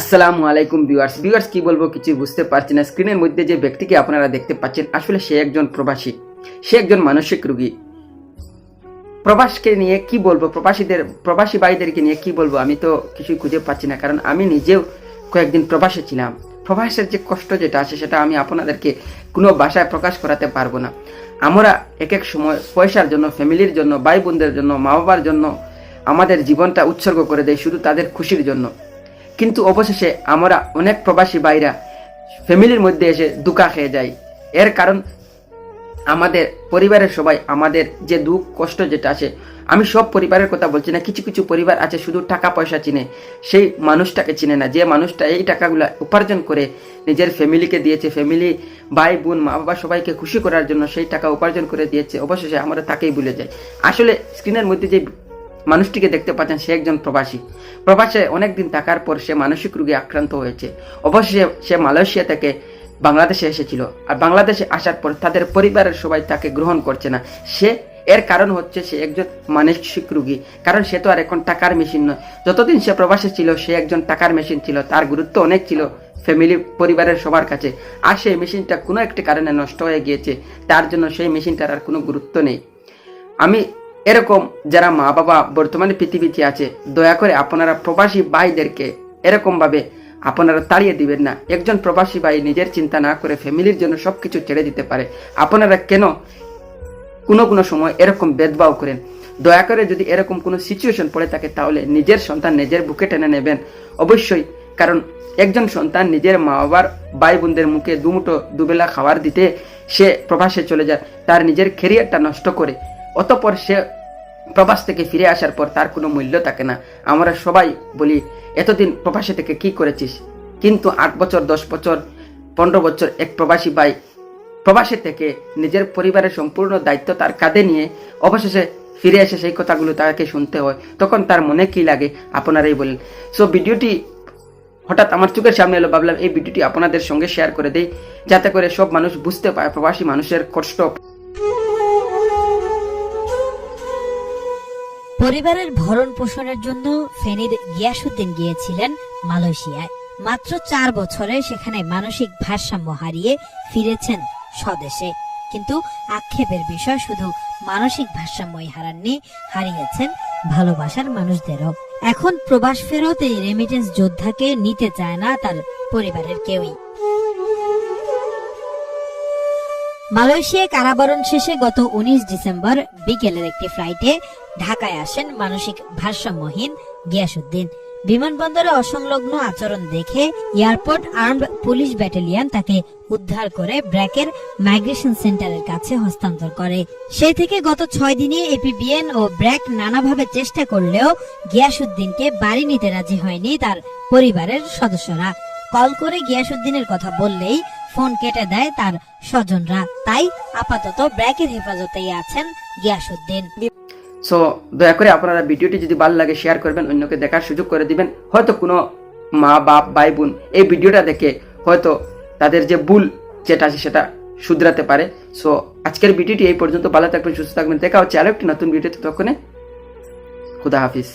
আসসালামু আলাইকুম viewers. Viewers, কি বলব কিছু বুঝতে পারছি না। স্ক্রিনের মধ্যে যে ব্যক্তিকে আপনারা দেখতে পাচ্ছেন, আসলে সে একজন প্রবাসী। সে একজন মানসিক রোগী। প্রবাসকে নিয়ে কি বলব, প্রবাসীদের, প্রবাসী ভাইদেরকে নিয়ে কি বলব, আমি তো কিছুই খুঁজে পাচ্ছি না। কারণ আমি নিজেও কয়েকদিন প্রবাসে ছিলাম। প্রবাসের যে কষ্ট যেটা আছে, সেটা আমি আপনাদেরকে কোনো ভাষায় প্রকাশ করাতে পারব না। আমরা এক এক সময় পয়সার জন্য, ফ্যামিলির জন্য ভাই বোনদের জন্য মা বাবার জন্য আমাদের জীবনটা উৎসর্গ করে দেয় শুধু তাদের খুশির জন্য। কিন্তু অবশেষে আমরা অনেক প্রবাসী ভাইরা ফ্যামিলির মধ্যে এসে দুকা খেয়ে যাই। এর কারণ আমাদের পরিবারের সবাই আমাদের যে দুঃখ, কষ্ট যেটা আছে, আমি সব পরিবারের কথা বলছি না, কিছু কিছু পরিবার আছে শুধু টাকা পয়সা চিনে, সেই মানুষটাকে চিনে না, যে মানুষটা এই টাকাগুলো উপার্জন করে নিজের ফ্যামিলিকে দিয়েছে, ফ্যামিলি, ভাই, বোন, মা, বাবা সবাইকে খুশি করার জন্য সেই টাকা উপার্জন করে দিয়েছে, অবশেষে আমরা তাকেই ভুলে যাই। আসলে স্ক্রিনের মধ্যে যে মানুষটিকে দেখতে পাচ্ছেন সে একজন প্রবাসী। প্রবাসে অনেকদিন থাকার পর সে মানসিক রোগে আক্রান্ত হয়েছে। অবশ্যই সে মালয়েশিয়া থেকে বাংলাদেশে এসেছিল। আর বাংলাদেশে আসার পর তাদের পরিবারের সবাই তাকে গ্রহণ করছে না। সে, এর কারণ হচ্ছে সে একজন মানসিক রুগী। কারণ সে তো আর এখন টাকার মেশিন নয়। যতদিন সে প্রবাসে ছিল, সে একজন টাকার মেশিন ছিল। তার গুরুত্ব অনেক ছিল ফ্যামিলি, পরিবারের সবার কাছে। আর সেই মেশিনটা কোনো একটি কারণে নষ্ট হয়ে গিয়েছে। তার জন্য সেই মেশিনটার আর কোনো গুরুত্ব নেই। আমি এরকম যারা মা বাবা বর্তমানে পৃথিবীতে আছে, দয়া করে আপনারা প্রবাসী ভাইদেরকে এরকমভাবে আপনারা তাড়িয়ে দিবেন না। একজন প্রবাসী ভাই নিজের চিন্তা না করে ফ্যামিলির জন্য সব কিছু ছেড়ে দিতে পারে। আপনারা কেন কোনো কোনো সময় এরকম ভেদভাব করেন? দয়া করে যদি এরকম কোনো সিচুয়েশন পড়ে থাকে, তাহলে নিজের সন্তান নিজের বুকে টেনে নেবেন। অবশ্যই, কারণ একজন সন্তান নিজের মা বাবার ভাই বোনদের মুখে দুমুটো দুবেলা খাবার দিতে সে প্রবাসে চলে যায়, তার নিজের ক্যারিয়ারটা নষ্ট করে অতপর সে প্রবাস থেকে ফিরে আসার পর তার কোনো মূল্য থাকে না। আমরা সবাই বলি, এতদিন প্রবাসে থেকে কি করেছিস? কিন্তু আট বছর, দশ বছর, পনেরো বছর এক প্রবাসী ভাই প্রবাসী থেকে নিজের পরিবারের সম্পূর্ণ দায়িত্ব তার কাঁধে নিয়ে অবশেষে ফিরে এসে সেই কথাগুলো তাকে শুনতে হয়। তখন তার মনে কি লাগে? আপনারাই বলেন। সো ভিডিওটি হঠাৎ আমার চোখের সামনে এলো, ভাবলাম এই ভিডিওটি আপনাদের সঙ্গে শেয়ার করে দেই, যাতে করে সব মানুষ বুঝতে পারে প্রবাসী মানুষের কষ্ট পরিবারের ভরণ পোষণের জন্য ফেনীর গিয়াসুদ্দিন গিয়েছিলেন মালয়েশিয়ায়। মাত্র চার বছরে সেখানে মানসিক ভারসাম্য হারিয়ে ফিরেছেন স্বদেশে। কিন্তু আক্ষেপের বিষয়, শুধু মানসিক ভারসাম্যই হারাননি, হারিয়েছেন ভালোবাসার মানুষদেরও। এখন প্রবাস ফেরত এই রেমিটেন্স যোদ্ধাকে নিতে চায় না তার পরিবারের কেউই। মালয়েশিয়ায় কারাবরণ শেষে গত উনিশ ডিসেম্বর বিকেলের একটি ফ্লাইটে ঢাকায় আসেন মানসিক ভারসাম্যহীন গিয়াসুদ্দিন বিমানবন্দরে অসংলগ্ন আচরণ দেখে এয়ারপোর্ট আর্মড পুলিশ ব্যাটালিয়ন তাকে উদ্ধার করে ব্র্যাকের মাইগ্রেশন সেন্টারের কাছে হস্তান্তর করে। সেই থেকে গত ছয় দিনে এপিবিএন ও ব্র্যাক নানাভাবে চেষ্টা করলেও গিয়াসুদ্দিনকে বাড়ি নিতে রাজি হয়নি তার পরিবারের সদস্যরা। কল করে গিয়াসুদ্দিনের কথা বললেই ফোন কেটে দেয় তার স্বজনরা। তাই আপাতত ব্র্যাকের হেফাজতেই আছেন গিয়াসুদ্দিন সো দয়া করে আপনারা ভিডিওটি যদি ভালো লাগে শেয়ার করবেন, অন্যকে দেখার সুযোগ করে দিবেন। হয়তো কোনো মা, বাপ, ভাই, বোন এই ভিডিওটা দেখে হয়তো তাদের যে ভুল যেটা আছে সেটা শুধরাতে পারে। সো আজকের ভিডিওটি এই পর্যন্ত। ভালো থাকবেন, সুস্থ থাকবেন। দেখা হচ্ছে আরও একটি নতুন ভিডিওতে। তখন খুদা হাফিজ।